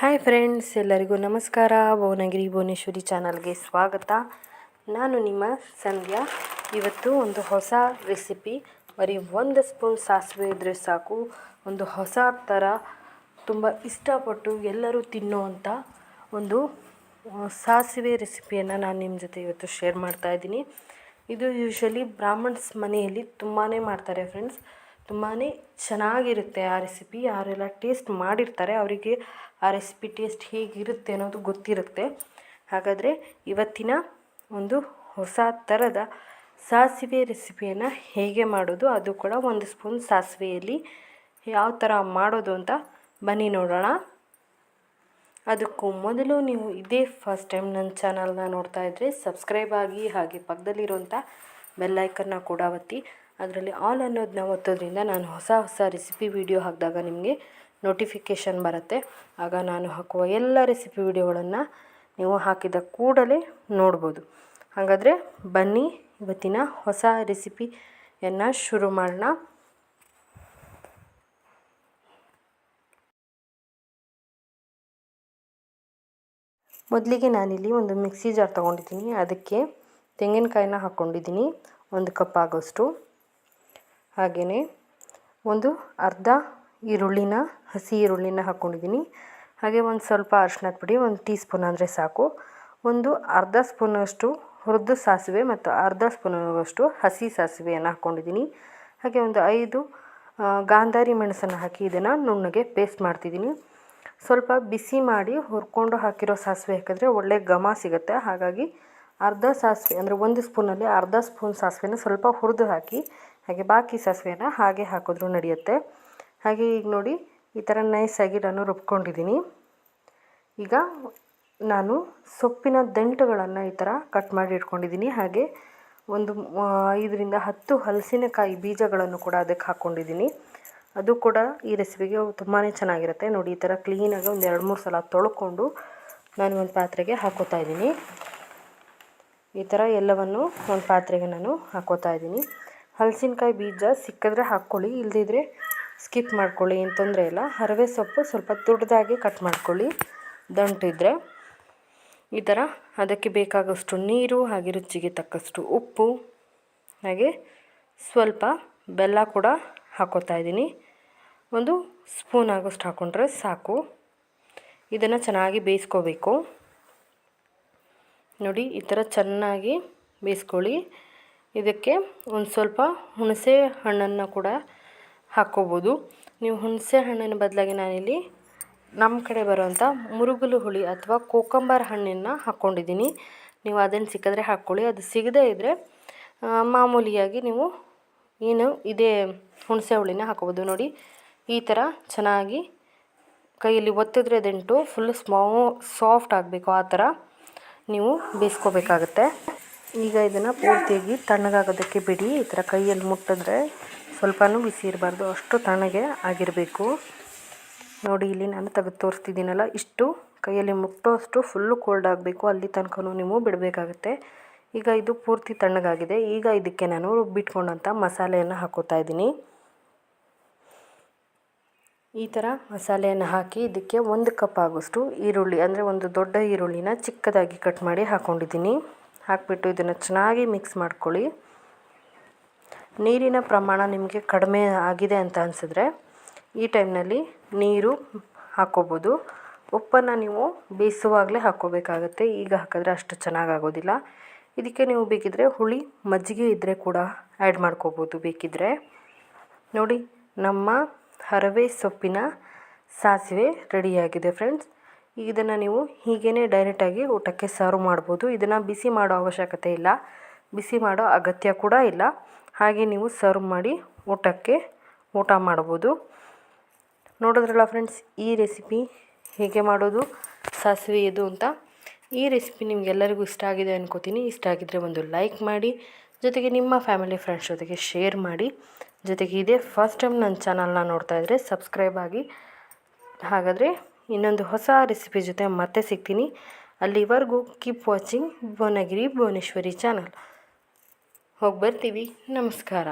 Hi friends ಎಲ್ಲರಿಗೂ ನಮಸ್ಕಾರ. ಭುವನಗಿರಿ ಭುವನೇಶ್ವರಿ ಚಾನಲ್ಗೆ ಸ್ವಾಗತ. ನಾನು ನಿಮ್ಮ ಸಂಧ್ಯಾ. ಇವತ್ತು ಒಂದು ಹೊಸ ರೆಸಿಪಿ ಬರೀ ಒಂದು ಸ್ಪೂನ್ ಸಾಸಿವೆ ಇದ್ದರೆ ಸಾಕು. ಒಂದು ಹೊಸ ಥರ ತುಂಬ ಇಷ್ಟಪಟ್ಟು ಎಲ್ಲರೂ ತಿನ್ನುವಂಥ ಒಂದು ಸಾಸಿವೆ ರೆಸಿಪಿಯನ್ನು ನಾನು ನಿಮ್ಮ ಜೊತೆ ಇವತ್ತು ಶೇರ್ ಮಾಡ್ತಾ ಇದ್ದೀನಿ. ಇದು ಯೂಶ್ವಲಿ ಬ್ರಾಹ್ಮಣ್ಸ್ ಮನೆಯಲ್ಲಿ ತುಂಬಾ ಮಾಡ್ತಾರೆ ಫ್ರೆಂಡ್ಸ್ ತುಂಬಾ ಚೆನ್ನಾಗಿರುತ್ತೆ ಆ ರೆಸಿಪಿ ಯಾರೆಲ್ಲ ಟೇಸ್ಟ್ ಮಾಡಿರ್ತಾರೆ ಅವರಿಗೆ ಆ ರೆಸಿಪಿ ಟೇಸ್ಟ್ ಹೇಗಿರುತ್ತೆ ಅನ್ನೋದು ಗೊತ್ತಿರುತ್ತೆ. ಹಾಗಾದರೆ ಇವತ್ತಿನ ಒಂದು ಹೊಸ ಥರದ ಸಾಸಿವೆ ರೆಸಿಪಿಯನ್ನು ಹೇಗೆ ಮಾಡೋದು, ಅದು ಕೂಡ ಒಂದು ಸ್ಪೂನ್ ಸಾಸಿವೆಯಲ್ಲಿ ಯಾವ ಥರ ಮಾಡೋದು ಅಂತ ಬನ್ನಿ ನೋಡೋಣ. ಅದಕ್ಕೂ ಮೊದಲು ನೀವು ಇದೇ ಫಸ್ಟ್ ಟೈಮ್ ನನ್ನ ಚಾನಲ್ನ ನೋಡ್ತಾ ಇದ್ದರೆ ಸಬ್ಸ್ಕ್ರೈಬ್ ಆಗಿ ಹಾಗೆ ಪಕ್ಕದಲ್ಲಿರುವಂಥ ಬೆಲ್ಲೈಕನ್ನ ಕೂಡ ಒತ್ತಿ. ಅದರಲ್ಲಿ ಆಲ್ ಅನ್ನೋದನ್ನ ಒತ್ತೋದ್ರಿಂದ ನಾನು ಹೊಸ ಹೊಸ ರೆಸಿಪಿ ವಿಡಿಯೋ ಹಾಕಿದಾಗ ನಿಮಗೆ ನೋಟಿಫಿಕೇಷನ್ ಬರುತ್ತೆ. ಆಗ ನಾನು ಹಾಕುವ ಎಲ್ಲ ರೆಸಿಪಿ ವಿಡಿಯೋಗಳನ್ನು ನೀವು ಹಾಕಿದ ಕೂಡಲೇ ನೋಡ್ಬೋದು. ಹಾಗಾದರೆ ಬನ್ನಿ, ಇವತ್ತಿನ ಹೊಸ ರೆಸಿಪಿಯನ್ನು ಶುರು ಮಾಡೋಣ. ಮೊದಲಿಗೆ ನಾನಿಲ್ಲಿ ಒಂದು ಮಿಕ್ಸಿ ಜಾರ್ ತೊಗೊಂಡಿದ್ದೀನಿ. ಅದಕ್ಕೆ ತೆಂಗಿನಕಾಯಿನ ಹಾಕ್ಕೊಂಡಿದ್ದೀನಿ ಒಂದು ಕಪ್ ಆಗೋಷ್ಟು. ಹಾಗೆಯೇ ಒಂದು ಅರ್ಧ ಈರುಳ್ಳಿನ, ಹಸಿ ಈರುಳ್ಳಿನ ಹಾಕ್ಕೊಂಡಿದ್ದೀನಿ. ಹಾಗೆ ಒಂದು ಸ್ವಲ್ಪ ಅರ್ಶಿನದ ಪುಡಿ, ಒಂದು ಟೀ ಸ್ಪೂನ್ ಅಂದರೆ ಸಾಕು. ಒಂದು ಅರ್ಧ ಸ್ಪೂನಷ್ಟು ಹುರಿದ ಸಾಸಿವೆ ಮತ್ತು ಅರ್ಧ ಸ್ಪೂನಷ್ಟು ಹಸಿ ಸಾಸಿವೆಯನ್ನು ಹಾಕ್ಕೊಂಡಿದ್ದೀನಿ. ಹಾಗೆ ಒಂದು ಐದು ಗಾಂಧಾರಿ ಮೆಣಸನ್ನು ಹಾಕಿ ಇದನ್ನು ನುಣ್ಣಗೆ ಪೇಸ್ಟ್ ಮಾಡ್ತಿದ್ದೀನಿ. ಸ್ವಲ್ಪ ಬಿಸಿ ಮಾಡಿ ಹುರ್ಕೊಂಡು ಹಾಕಿರೋ ಸಾಸಿವೆ ಹಾಕಿದ್ರೆ ಒಳ್ಳೆ ಘಮ ಸಿಗುತ್ತೆ. ಹಾಗಾಗಿ ಅರ್ಧ ಸಾಸಿವೆ ಅಂದರೆ ಒಂದು ಸ್ಪೂನಲ್ಲಿ ಅರ್ಧ ಸ್ಪೂನ್ ಸಾಸಿವೆನ ಸ್ವಲ್ಪ ಹುರಿದು ಹಾಕಿ ಹಾಗೆ ಬಾಕಿ ಸಾಸಿವೆನ ಹಾಗೆ ಹಾಕಿದ್ರೂ ನಡೆಯುತ್ತೆ. ಹಾಗೆ ಈಗ ನೋಡಿ ಈ ಥರ ನೈಸಾಗಿ ನಾನು ರುಬ್ಕೊಂಡಿದ್ದೀನಿ. ಈಗ ನಾನು ಸೊಪ್ಪಿನ ದಂಟುಗಳನ್ನು ಈ ಥರ ಕಟ್ ಮಾಡಿ ಇಟ್ಕೊಂಡಿದ್ದೀನಿ. ಹಾಗೆ ಒಂದು ಐದರಿಂದ ಹತ್ತು ಹಲಸಿನಕಾಯಿ ಬೀಜಗಳನ್ನು ಕೂಡ ಅದಕ್ಕೆ ಹಾಕ್ಕೊಂಡಿದ್ದೀನಿ ಅದು ಕೂಡ ಈ ರೆಸಿಪಿಗೆ ತುಂಬಾ ಚೆನ್ನಾಗಿರುತ್ತೆ. ನೋಡಿ ಈ ಥರ ಕ್ಲೀನಾಗಿ ಒಂದು ಎರಡು ಮೂರು ಸಲ ತೊಳ್ಕೊಂಡು ನಾನು ಒಂದು ಪಾತ್ರೆಗೆ ಹಾಕೋತಾ ಇದ್ದೀನಿ. ಈ ಥರ ಎಲ್ಲವನ್ನು ಒಂದು ಪಾತ್ರೆಗೆ ನಾನು ಹಾಕೋತಾ ಇದ್ದೀನಿ. ಹಲಸಿನಕಾಯಿ ಬೀಜ ಸಿಕ್ಕಿದ್ರೆ ಹಾಕ್ಕೊಳ್ಳಿ ಇಲ್ಲದಿದ್ದರೆ ಸ್ಕಿಪ್ ಮಾಡ್ಕೊಳ್ಳಿ, ಏನು ತೊಂದರೆ ಇಲ್ಲ. ಹರವೆ ಸೊಪ್ಪು ಸ್ವಲ್ಪ ದೊಡ್ಡದಾಗಿ ಕಟ್ ಮಾಡ್ಕೊಳ್ಳಿ. ದಂಟಿದ್ರೆ ಈ ಥರ ಅದಕ್ಕೆ ಬೇಕಾಗೋಷ್ಟು ನೀರು ಹಾಗೆ ರುಚಿಗೆ ತಕ್ಕಷ್ಟು ಉಪ್ಪು, ಹಾಗೆ ಸ್ವಲ್ಪ ಬೆಲ್ಲ ಕೂಡ ಹಾಕೋತಾ ಇದ್ದೀನಿ. ಒಂದು ಸ್ಪೂನ್ ಆಗೋಷ್ಟು ಹಾಕ್ಕೊಂಡ್ರೆ ಸಾಕು. ಇದನ್ನು ಚೆನ್ನಾಗಿ ಬೇಯಿಸ್ಕೋಬೇಕು. ನೋಡಿ, ಈ ಥರ ಚೆನ್ನಾಗಿ ಬೇಯಿಸ್ಕೊಳ್ಳಿ. ಇದಕ್ಕೆ ಒಂದು ಸ್ವಲ್ಪ ಹುಣಸೆ ಹಣ್ಣನ್ನು ಕೂಡ ಹಾಕ್ಕೋಬೋದು. ನೀವು ಹುಣಸೆ ಹಣ್ಣಿನ ಬದಲಾಗಿ ನಾನಿಲ್ಲಿ ನಮ್ಮ ಕಡೆ ಬರುವಂಥ ಮುರುಗುಲು ಹುಳಿ ಅಥವಾ ಕೋಕಂಬರ್ ಹಣ್ಣನ್ನು ಹಾಕ್ಕೊಂಡಿದ್ದೀನಿ. ನೀವು ಅದನ್ನು ಸಿಕ್ಕಿದ್ರೆ ಹಾಕ್ಕೊಳ್ಳಿ. ಅದು ಸಿಗದೇ ಇದ್ದರೆ ಮಾಮೂಲಿಯಾಗಿ ನೀವು ಏನು ಇದೇ ಹುಣಸೆ ಹುಳಿನ ಹಾಕ್ಕೋಬೋದು. ನೋಡಿ, ಈ ಥರ ಚೆನ್ನಾಗಿ ಕೈಯಲ್ಲಿ ಒತ್ತಿದ್ರೆ ಅದೆಂಟು ಫುಲ್ ಸ್ಮಾ ಸಾಫ್ಟ್ ಆಗಬೇಕು ಆ ಥರ ನೀವು ಬೇಯಿಸ್ಕೋಬೇಕಾಗತ್ತೆ. ಈಗ ಇದನ್ನು ಪೂರ್ತಿಯಾಗಿ ತಣ್ಣಗಾಗೋದಕ್ಕೆ ಬಿಡಿ. ಈ ಥರ ಕೈಯಲ್ಲಿ ಮುಟ್ಟಿದ್ರೆ ಸ್ವಲ್ಪನೂ ಬಿಸಿ ಇರಬಾರ್ದು. ಅಷ್ಟು ತಣ್ಣಗೆ ಆಗಿರಬೇಕು. ನೋಡಿ, ಇಲ್ಲಿ ನಾನು ತೆಗೆದು ತೋರಿಸ್ತಿದ್ದೀನಲ್ಲ, ಇಷ್ಟು ಕೈಯಲ್ಲಿ ಮುಟ್ಟೋ ಅಷ್ಟು ಫುಲ್ಲು ಕೋಲ್ಡ್ ಆಗಬೇಕು. ಅಲ್ಲಿ ತನಕನೂ ನೀವು ಬಿಡಬೇಕಾಗುತ್ತೆ. ಈಗ ಇದು ಪೂರ್ತಿ ತಣ್ಣಗಾಗಿದೆ. ಈಗ ಇದಕ್ಕೆ ನಾನು ರುಬ್ಬಿಟ್ಕೊಂಡಂಥ ಮಸಾಲೆಯನ್ನು ಹಾಕೋತಾ ಇದ್ದೀನಿ. ಈ ಥರ ಮಸಾಲೆಯನ್ನು ಹಾಕಿ ಇದಕ್ಕೆ ಒಂದು ಕಪ್ ಆಗೋಷ್ಟು ಈರುಳ್ಳಿ, ಅಂದರೆ ಒಂದು ದೊಡ್ಡ ಈರುಳ್ಳಿನ ಚಿಕ್ಕದಾಗಿ ಕಟ್ ಮಾಡಿ ಹಾಕ್ಕೊಂಡಿದ್ದೀನಿ ಹಾಕಿಬಿಟ್ಟು ಇದನ್ನು ಚೆನ್ನಾಗಿ ಮಿಕ್ಸ್ ಮಾಡ್ಕೊಳ್ಳಿ. ನೀರಿನ ಪ್ರಮಾಣ ನಿಮಗೆ ಕಡಿಮೆ ಆಗಿದೆ ಅಂತ ಅನಿಸಿದ್ರೆ ಈ ಟೈಮ್ನಲ್ಲಿ ನೀರು ಹಾಕ್ಕೋಬೋದು ಉಪ್ಪನ್ನು ನೀವು ಬೇಯಿಸುವಾಗಲೇ ಹಾಕ್ಕೋಬೇಕಾಗತ್ತೆ. ಈಗ ಹಾಕಿದ್ರೆ ಅಷ್ಟು ಚೆನ್ನಾಗಾಗೋದಿಲ್ಲ. ಇದಕ್ಕೆ ನೀವು ಬೇಕಿದ್ರೆ ಹುಳಿ, ಮಜ್ಜಿಗೆ ಇದ್ದರೆ ಕೂಡ ಆ್ಯಡ್ ಮಾಡ್ಕೋಬೋದು ಬೇಕಿದ್ದರೆ ನೋಡಿ, ನಮ್ಮ ಹರವೆ ಸೊಪ್ಪಿನ ಸಾಸಿವೆ ರೆಡಿಯಾಗಿದೆ ಫ್ರೆಂಡ್ಸ್ ಇದನ್ನು ನೀವು ಹೀಗೇ ಡೈರೆಕ್ಟಾಗಿ ಊಟಕ್ಕೆ ಸರ್ವ್ ಮಾಡ್ಬೋದು. ಇದನ್ನು ಬಿಸಿ ಮಾಡೋ ಅವಶ್ಯಕತೆ ಇಲ್ಲ. ಬಿಸಿ ಮಾಡೋ ಅಗತ್ಯ ಕೂಡ ಇಲ್ಲ. ಹಾಗೆ ನೀವು ಸರ್ವ್ ಮಾಡಿ ಊಟಕ್ಕೆ ಊಟ ಮಾಡ್ಬೋದು. ನೋಡಿದ್ರಲ್ಲ ಫ್ರೆಂಡ್ಸ್ ಈ ರೆಸಿಪಿ ಹೇಗೆ ಮಾಡೋದು, ಸಾಸಿವೆ ಇದು ಅಂತ? ಈ ರೆಸಿಪಿ ನಿಮಗೆಲ್ಲರಿಗೂ ಇಷ್ಟ ಆಗಿದೆ ಅನ್ಕೋತೀನಿ. ಇಷ್ಟ ಆಗಿದ್ದರೆ ಒಂದು ಲೈಕ್ ಮಾಡಿ, ಜೊತೆಗೆ ನಿಮ್ಮ ಫ್ಯಾಮಿಲಿ ಫ್ರೆಂಡ್ಸ್ ಜೊತೆಗೆ ಶೇರ್ ಮಾಡಿ. ಜೊತೆಗೆ ಇದೇ ಫಸ್ಟ್ ಟೈಮ್ ನನ್ನ ಚಾನಲ್ನ ನೋಡ್ತಾ ಇದ್ದರೆ ಸಬ್ಸ್ಕ್ರೈಬ್ ಆಗಿ. ಹಾಗಾದರೆ ಇನ್ನೊಂದು ಹೊಸ ರೆಸಿಪಿ ಜೊತೆ ಮತ್ತೆ ಸಿಗ್ತೀನಿ. ಅಲ್ಲಿವರೆಗೂ keep watching Bhuvanagiri Bhuvaneshwari channel ಹೋಗಿ ಬರ್ತೀವಿ ನಮಸ್ಕಾರ.